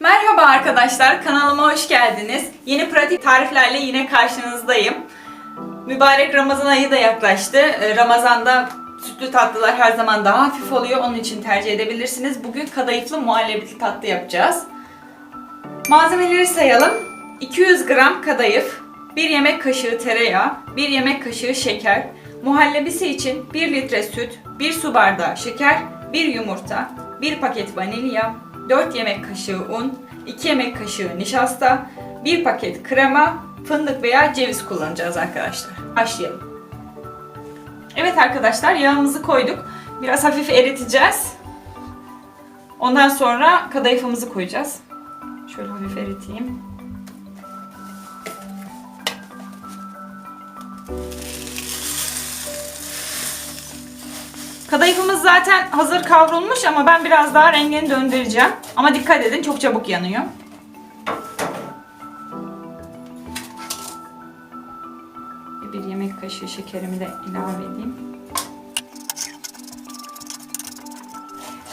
Merhaba arkadaşlar, kanalıma hoş geldiniz. Yeni pratik tariflerle yine karşınızdayım. Mübarek Ramazan ayı da yaklaştı. Ee, Ramazan'da sütlü tatlılar her zaman daha hafif oluyor. Onun için tercih edebilirsiniz. Bugün kadayıflı muhallebili tatlı yapacağız. Malzemeleri sayalım. 200 gram kadayıf, 1 yemek kaşığı tereyağı, 1 yemek kaşığı şeker, muhallebisi için 1 litre süt, 1 su bardağı şeker, 1 yumurta, 1 paket vanilya, 4 yemek kaşığı un, 2 yemek kaşığı nişasta, 1 paket krema, fındık veya ceviz kullanacağız arkadaşlar. Başlayalım. Evet arkadaşlar yağımızı koyduk. Biraz hafif eriteceğiz. Ondan sonra kadayıfımızı koyacağız. Şöyle hafif eriteyim. Kadayıfımız zaten hazır kavrulmuş ama ben biraz daha rengini döndüreceğim. Ama dikkat edin çok çabuk yanıyor. Bir yemek kaşığı şekerimi de ilave edeyim.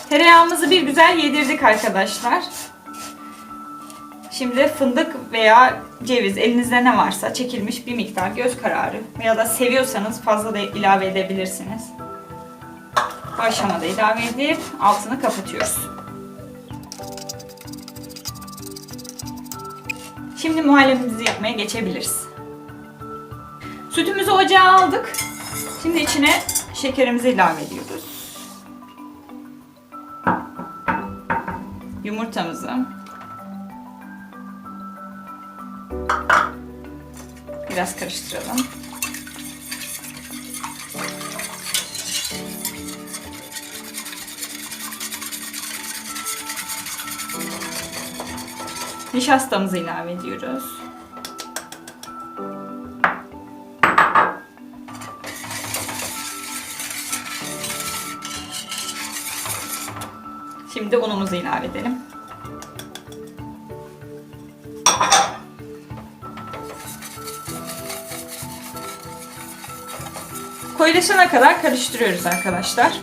Tereyağımızı bir güzel yedirdik arkadaşlar. Şimdi fındık veya ceviz elinizde ne varsa çekilmiş bir miktar göz kararı veya da seviyorsanız fazla da ilave edebilirsiniz. Bu aşamada ilave edip altını kapatıyoruz. Şimdi muhallebimizi yapmaya geçebiliriz. Sütümüzü ocağa aldık. Şimdi içine şekerimizi ilave ediyoruz. Yumurtamızı. Biraz karıştıralım. Nişastamızı ilave ediyoruz. Şimdi unumuzu ilave edelim. Koyulaşana kadar karıştırıyoruz arkadaşlar.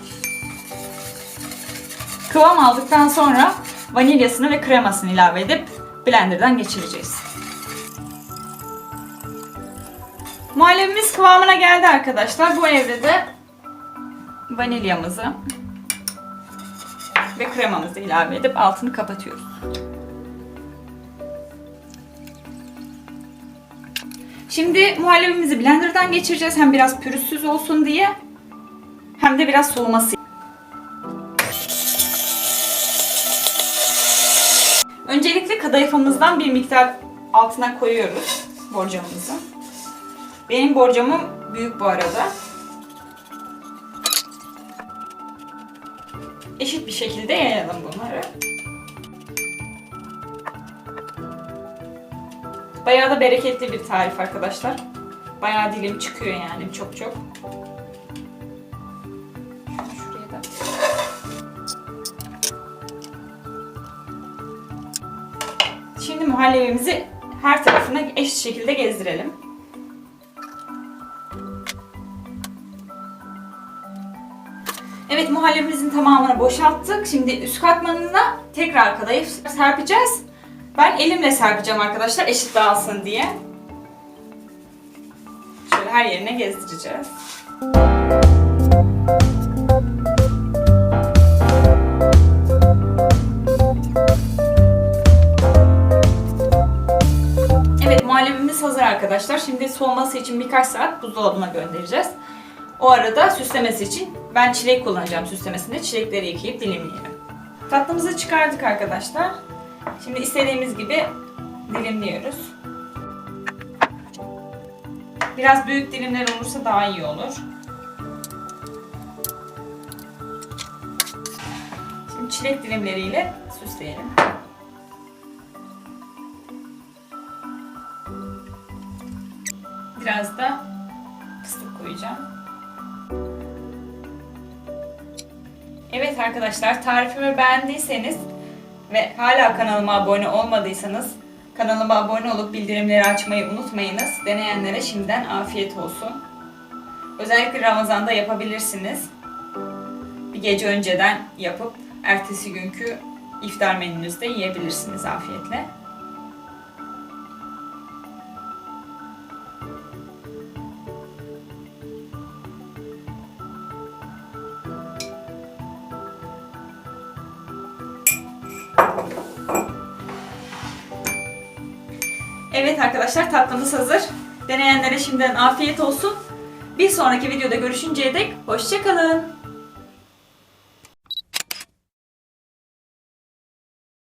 Kıvam aldıktan sonra vanilyasını ve kremasını ilave edip blenderdan geçireceğiz. Muhallebimiz kıvamına geldi arkadaşlar. Bu evrede vanilyamızı ve kremamızı ilave edip altını kapatıyoruz. Şimdi muhallebimizi blenderdan geçireceğiz. Hem biraz pürüzsüz olsun diye hem de biraz soğuması. Kadayıfımızdan bir miktar altına koyuyoruz borcamımızı. Benim borcamım büyük bu arada. Eşit bir şekilde yayalım bunları. Bayağı da bereketli bir tarif arkadaşlar. Bayağı dilim çıkıyor yani çok çok. Muhallebimizi her tarafına eşit şekilde gezdirelim. Evet muhallebimizin tamamını boşalttık. Şimdi üst katmanına tekrar kadayıf serpeceğiz. Ben elimle serpeceğim arkadaşlar eşit dağılsın diye. Şöyle her yerine gezdireceğiz. Arkadaşlar. Şimdi soğuması için birkaç saat buzdolabına göndereceğiz. O arada süslemesi için ben çilek kullanacağım süslemesinde. Çilekleri yıkayıp dilimleyelim. Tatlımızı çıkardık arkadaşlar. Şimdi istediğimiz gibi dilimliyoruz. Biraz büyük dilimler olursa daha iyi olur. Şimdi çilek dilimleriyle süsleyelim. Biraz da fıstık koyacağım. Evet arkadaşlar tarifimi beğendiyseniz ve hala kanalıma abone olmadıysanız kanalıma abone olup bildirimleri açmayı unutmayınız. Deneyenlere şimdiden afiyet olsun. Özellikle Ramazan'da yapabilirsiniz. Bir gece önceden yapıp ertesi günkü iftar menünüzde yiyebilirsiniz afiyetle. Evet arkadaşlar tatlımız hazır. Deneyenlere şimdiden afiyet olsun. Bir sonraki videoda görüşünceye dek hoşçakalın.